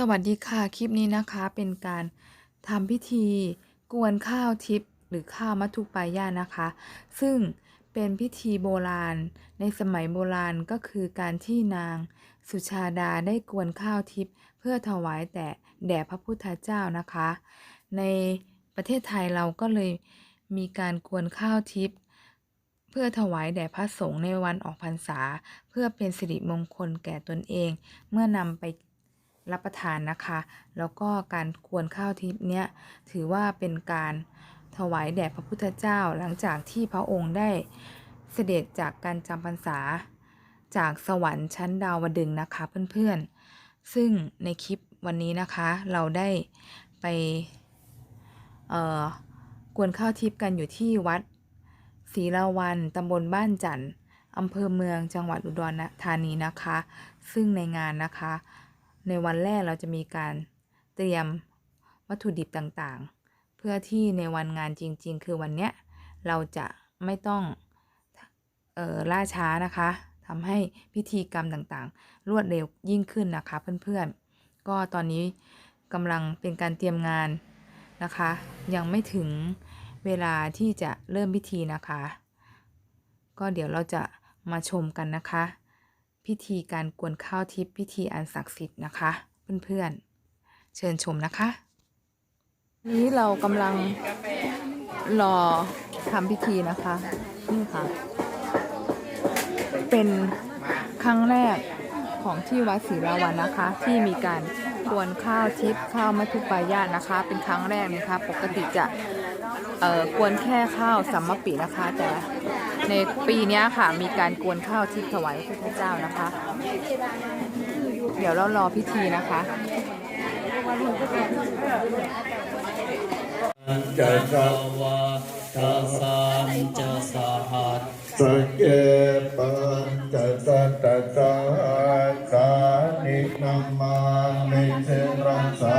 สวัสดีค่ะ คลิปนี้นะคะเป็นการทำพิธีกวนข้าวทิพย์หรือข้าวมัทุปายานะคะ ซึ่งเป็นพิธีโบราณ ในสมัยโบราณก็คือการที่นางสุชาดาได้กวนข้าวทิพย์เพื่อถวายแต่แด่พระพุทธเจ้านะคะ ในประเทศไทยเราก็เลยมีการกวนข้าวทิพย์เพื่อถวายแด่พระสงฆ์ในวันออกพรรษา เพื่อเป็นสิริมงคลแก่ตนเอง เมื่อนำไป รับประทานนะคะ แล้วก็การกวนข้าวทิพย์เนี้ยถือว่าเป็นการถวายแด่พระพุทธเจ้าหลังจากที่พระองค์ได้เสด็จจากการจำพรรษา จากสวรรค์ชั้นดาวดึงนะคะเพื่อนๆ ซึ่งในคลิปวันนี้นะคะเราได้ไปเอ่อกวนข้าวทิพย์กันอยู่ที่วัดศรีละวันตำบลบ้านจันทร์อำเภอเมืองจังหวัดอุดรธานีนะคะ ซึ่งในงานนะคะ ในวันแรกเราจะมีการเตรียมวัตถุดิบต่างๆ เพื่อที่ในวันงานจริง ๆ คือวันเนี้ยเราจะไม่ต้องออล่าช้านะคะทำให้พิธีกรรมต่างๆ รวดเร็วยิ่งขึ้นนะคะเพื่อนๆ ก็ตอนนี้กำลังเป็นการเตรียมงานนะคะ ยังไม่ถึงเวลาที่จะเริ่มพิธีนะคะ ก็เดี๋ยวเราจะมาชมกันนะคะ พิธีการกวนข้าวทิพย์พิธีอันศักดิ์สิทธิ์นะคะ เพื่อนๆ เชิญชมนะคะ นี้เรากำลังรอทำพิธีนะคะนี่ค่ะ เป็นครั้งแรกของที่วัดศรีราวันนะคะ ที่มีการกวนข้าวทิพย์ข้าวมัทุปายาตนะคะ เป็นครั้งแรกนะคะ ปกติจะเอ่อกวนแค่ข้าวสัมมปีนะคะ แต่ ในปีนี้ค่ะมีการกวนข้าวทิพย์ถวายพระพุทธเจ้านะคะ เดี๋ยวเรารอพิธีนะคะจะสัพวะทาสันจะสหัสสเกปัญจะสัตตะสาสานินามามิเสรสา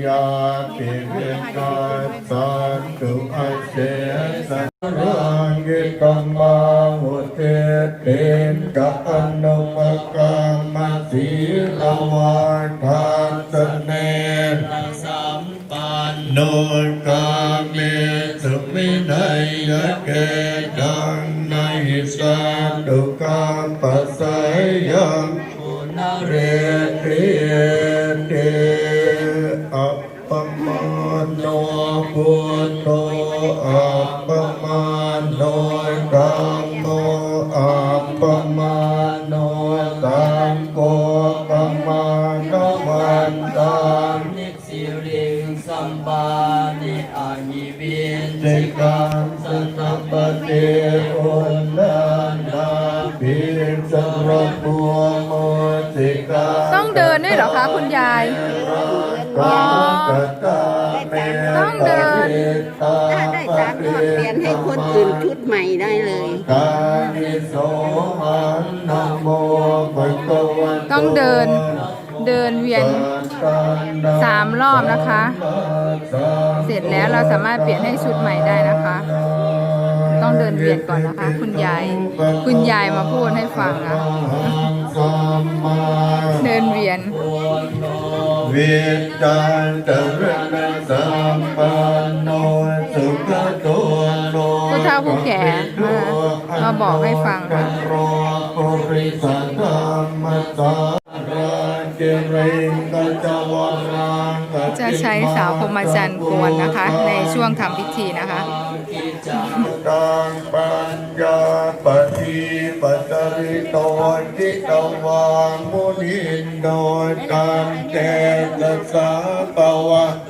ายาติวินาสันตุอาเสสัรังกิตมาหุเตเตนกะอนุปกรรมสีลวาทานสเนสัมปันโนกาเมสุมินัยยะเกดังในสันตุกาปัสสยยัง ปานิอาหิวินสิกันสนับปฏิอุนนานาภิสรพัวโมสิกาต้องเดินด้วยเหรอคะคุณยายอ๋อต้องเดินถ้าได้สามยอดเปลี่ยนให้คนอื่นชุดใหม่ได้เลยกานิโสมันนะโมภะคะวะโตต้องเดินเดินเวียนสามรอบนะคะ เสร็จแล้วเราสามารถเปลี่ยนให้ชุดใหม่ได้นะคะ ต้องเดินเวียนก่อนนะคะ คุณยาย คุณยายมาพูดให้ฟังนะสัมมาเดินเวียนวิจันตรณะสัมปันโนสุขโตโลผู้เฒ่าผู้แก่มามาบอกให้ฟังค่ะ จะใช้สาวพรหมจันทร์กวนนะคะ ในช่วงทำพิธีนะคะตังปัญญาปฏิปตริโตจิตวังมุนินโดยการเตตสาปวะเตนชยมกลานินันโนตังเจตสาปยันโตอิโตกวิตินาวะ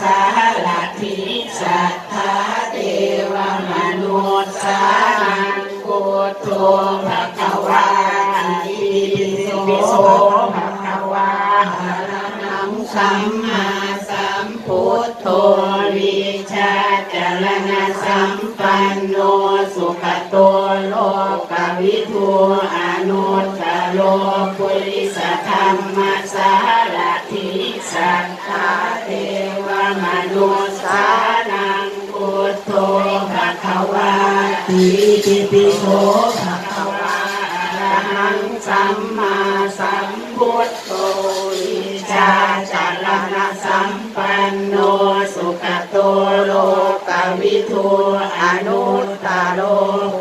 สาลัทิสัทธาเทวมนุษย์สานังพุโธภะคะวาอิติโสภะคะวาอะระหังสัมมาสัมพุทโธวิชาจรณะสัมปันโนสุขโตโลกวิทูอนุตตโลปุริสธรรมสารทิสัทธาเทว มนุสานังพุทโธภะคะวาติติปิโสภะคะวาอะระหังสัมมาสัมพุทโธวิชาจารณะสัมปันโนสุขโตโลกวิทูอนุตตโล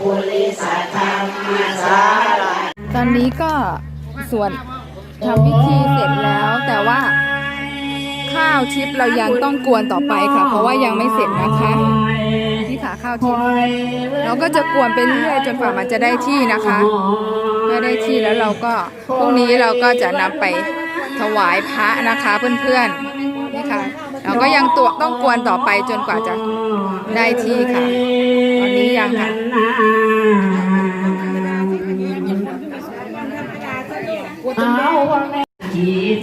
ปุริสธรรมสารตอนนี้ก็ส่วนทำพิธีเสร็จแล้วแต่ว่า ข้าวทิพย์เรายังต้องกวนต่อไปค่ะ เพราะว่ายังไม่เสร็จนะคะที่ขาข้าวทิพย์เราก็จะกวนไปเรื่อยๆจนกว่ามันจะได้ที่นะคะเมื่อได้ที่แล้วเราก็พรุ่งนี้เราก็จะนำไปถวายพระนะคะเพื่อนๆนี่ค่ะเราก็ยังตัวต้องกวนต่อไปจนกว่าจะได้ที่ค่ะ ตอนนี้ยังค่ะที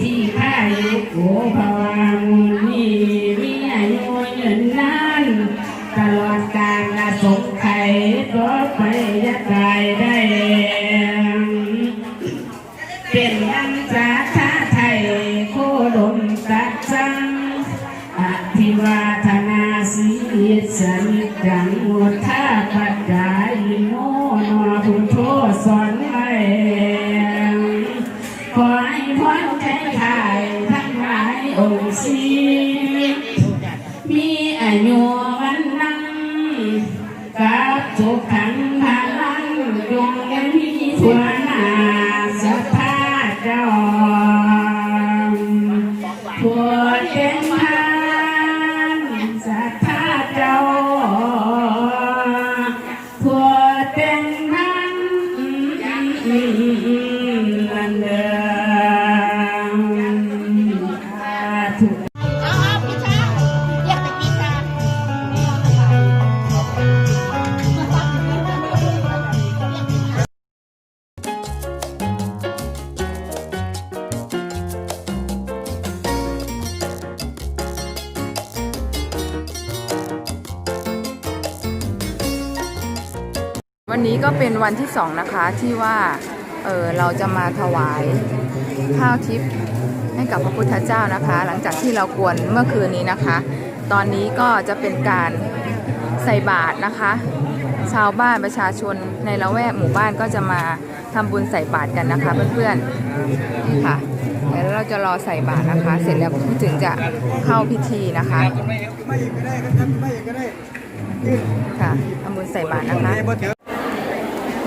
ที่ข้า ลันเดิ วันนี้ก็เป็นวันที่สองนะคะที่ว่าเออเราจะมาถวายข้าวทิพย์ให้กับพระพุทธเจ้านะคะ หลังจากที่เรากวนเมื่อคืนนี้นะคะ ตอนนี้ก็จะเป็นการใส่บาตรนะคะ ชาวบ้านประชาชนในละแวกหมู่บ้านก็จะมาทำบุญใส่บาตรกันนะคะเพื่อนๆนี่ค่ะเดี๋ยวเราจะรอใส่บาตรนะคะ เสร็จแล้วถึงจะเข้าพิธีนะคะค่ะทำบุญใส่บาตรนะคะ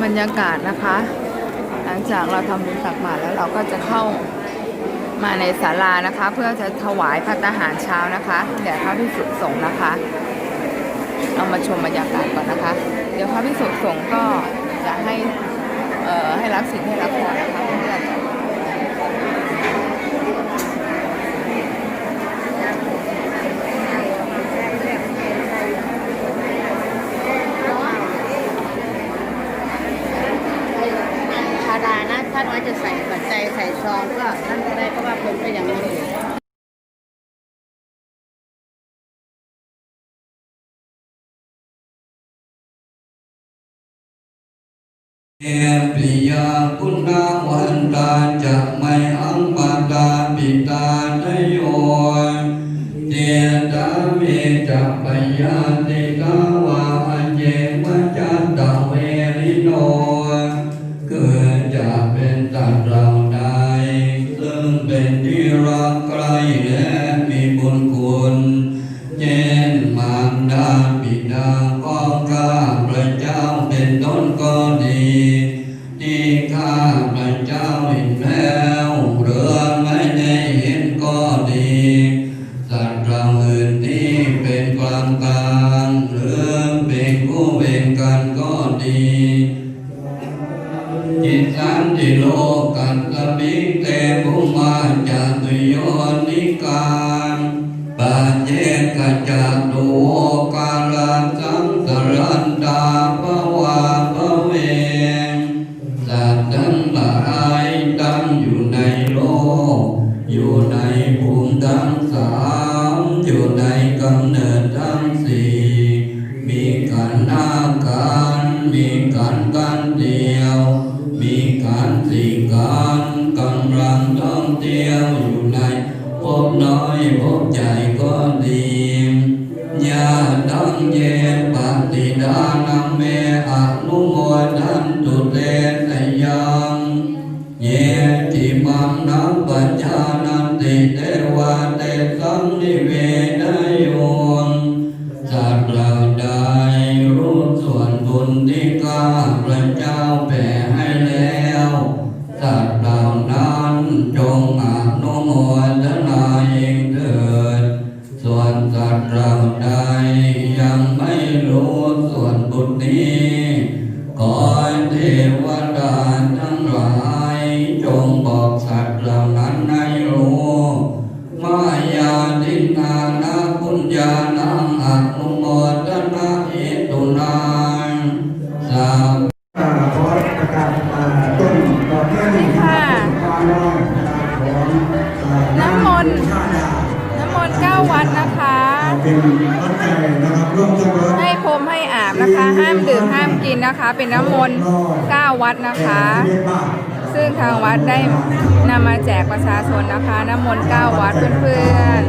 บรรยากาศนะคะ หลังจากเราทำบุญตักบาตรแล้วเราก็จะเข้ามาในศาลานะคะ เพื่อจะถวายพระทหารเช้านะคะแด่พระพิสุสงฆ์นะคะ เรามาชมบรรยากาศก่อนนะคะ เดี๋ยวพระพิสุสงฆ์ก็จะให้ให้รับสิ่งให้รับพรนะคะเพื่อนๆ ธาดานะถ้าน้อย จะใส่ปัจจัยใส่ซองก็นั่นก็ได้เพราะว่าคนก็ยังไม่มีเอปิยาคุณนาวันตาจะไม่อังปาตาปิตาทโยเจตาเมจะปยาติกาวา Yeah. ท่องเที่ยวอยู่ในพบน้อยพบใหญ่ก็ดีญาตังเยปฏิดานัมเมอนุโยทันตุเตนยัง เยติมังนัปปัญญานันติเต ห้ามดื่มห้ามกินนะคะ เป็นน้ำมนต์9วัดนะคะ ซึ่งทางวัดได้นำมาแจกประชาชนนะคะ น้ำมนต์9วัดเพื่อน